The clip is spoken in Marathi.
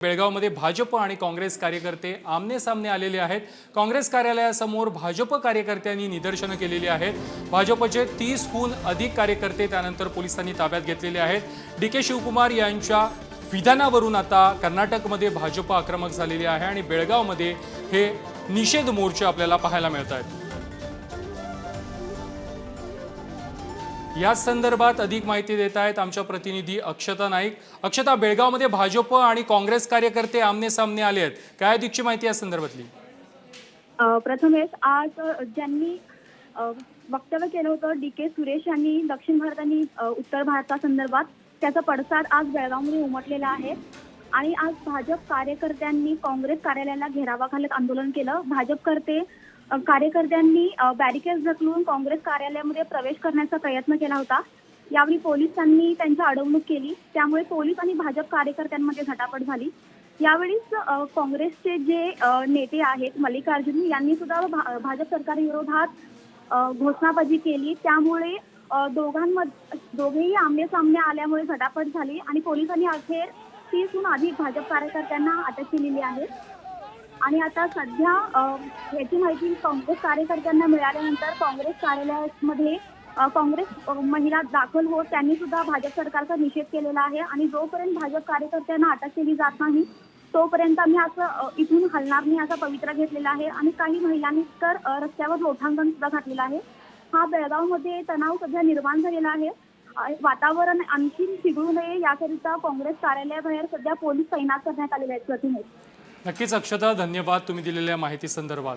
बेळगावमध्ये भाजप आणि काँग्रेस कार्यकर्ते आमने सामने आलेले आहेत. काँग्रेस कार्यालयासमोर भाजप कार्यकर्त्यांनी निदर्शनं केलेली आहेत. भाजपचे तीसहून अधिक कार्यकर्ते त्यानंतर पोलिसांनी ताब्यात घेतलेले आहेत. डी के शिवकुमार यांच्या विधानावरून आता कर्नाटकमध्ये भाजप आक्रमक झालेली आहे आणि बेळगावमध्ये हे निषेध मोर्चे आपल्याला पाहायला मिळत आहेत या संदर्भात अधिक माहिती देत आहेत आमच्या प्रतिनिधी अक्षता नाईक. अक्षता बेळगावमध्ये भाजप आणि काँग्रेस कार्यकर्ते आमने सामने आले आहेत. काय अधिकची माहिती या संदर्भातली? प्रथमेश आज ज्यांनी वक्तव्य केलं होतं डी के सुरेश यांनी दक्षिण भारत आणि अ, उत्तर भारतासंदर्भात त्याचा पडसाद आज बेळगावमध्ये उमटलेला आहे. आणि आज भाजप कार्यकर्त्यांनी काँग्रेस कार्यालयाला घेरावा घालत आंदोलन केलं. भाजपकर्ते कार्यकर्त्यांनी बॅरिकेड ढकलून काँग्रेस कार्यालयामध्ये प्रवेश करण्याचा प्रयत्न केला होता. यावेळी पोलिसांनी त्यांची अडवणूक केली. त्यामुळे पोलीस आणि भाजप कार्यकर्त्यांमध्ये झटापट झाली. यावेळीच काँग्रेसचे जे नेते आहेत मल्लिकार्जुन यांनी सुद्धा भा- भाजप सरकारविरोधात विरोधात घोषणाबाजी केली. त्यामुळे दोघांमध्ये दोघेही आमने सामने आल्यामुळे झटापट झाली आणि पोलिसांनी अखेर तीसहून अधिक भाजप कार्यकर्त्यांना अटक केलेली आहे. आणि आता सध्या याची माहिती काँग्रेस कार्यकर्त्यांना मिळाल्यानंतर काँग्रेस कार्यालयामध्ये काँग्रेस महिला दाखल होत त्यांनी सुद्धा भाजप सरकारचा निषेध केलेला आहे आणि जोपर्यंत भाजप कार्यकर्त्यांना अटक केली जात नाही तोपर्यंत आम्ही असं इथून हलणार नाही असा पवित्रा घेतलेला आहे आणि काही महिलांनी तर रस्त्यावर लोटांगण सुद्धा घातलेलं आहे. हा बेळगावमध्ये तणाव सध्या निर्माण झालेला आहे. वातावरण आणखी चिघळू नये याकरिता काँग्रेस कार्यालयाबाहेर सध्या पोलीस तैनात करण्यात आलेले आहेत प्रतिनिधी. नक्कीच अक्षता धन्यवाद तुम्ही दिलेल्या माहिती संदर्भात.